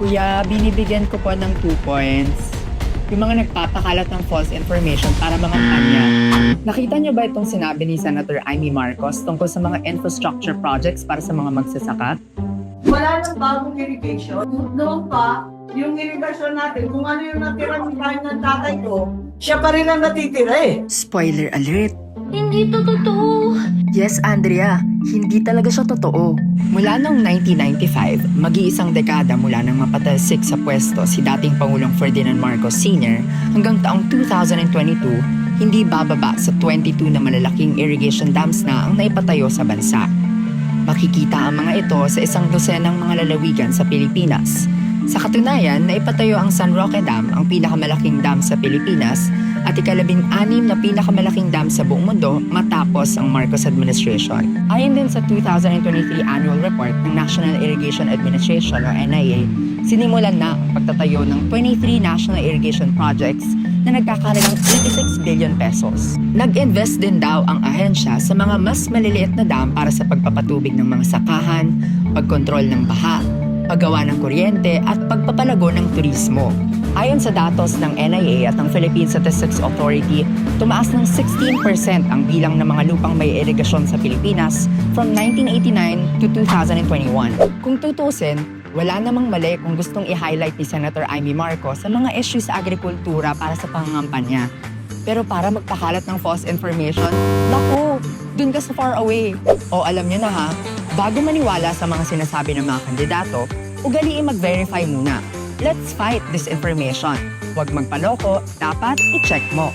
Kuya, binibigyan ko po ng 2 points. Yung mga nagpapakalat ng false information para mangampanya. Nakita niyo ba itong sinabi ni Senator Amy Marcos tungkol sa mga infrastructure projects para sa mga magsasaka? Wala nang bagong irrigation. Noon pa, yung irrigation natin, kung ano yung natira ng bahay ng tatay ko, siya pa rin ang natitira eh. Spoiler alert! Hindi to totoo. Yes, Andrea, hindi talaga siya totoo. Mula noong 1995, mag-iisang dekada mula nang mapatalsik sa pwesto si dating Pangulong Ferdinand Marcos Sr. hanggang taong 2022, hindi bababa sa 22 na malalaking irrigation dams na ang naipatayo sa bansa. Makikita ang mga ito sa isang dosenang mga lalawigan sa Pilipinas. Sa katunayan, naipatayo ang San Roque Dam, ang pinakamalaking dam sa Pilipinas, at ikalabing anim na pinakamalaking dam sa buong mundo matapos ang Marcos administration. Ayon din sa 2023 annual report ng National Irrigation Administration o NIA, sinimulan na ang pagtatayo ng 23 national irrigation projects na nagkakalagang 86 billion pesos. Nag-invest din daw ang ahensya sa mga mas maliliit na dam para sa pagpapatubig ng mga sakahan, pagkontrol ng baha, paggawa ng kuryente at pagpapalago ng turismo. Ayon sa datos ng NIA at ng Philippine Statistics Authority, tumaas ng 16% ang bilang ng mga lupang may irigasyon sa Pilipinas from 1989 to 2021. Kung tutusin, wala namang mali kung gustong i-highlight ni Senator Amy Marcos sa mga issues sa agrikultura para sa pangangampanya. Pero para magpakalat ng false information, naku, dun ka sa far away. O alam niyo na ha, bago maniwala sa mga sinasabi ng mga kandidato, ugaliin mag-verify muna. Let's fight disinformation. Huwag magpaloko, dapat i-check mo.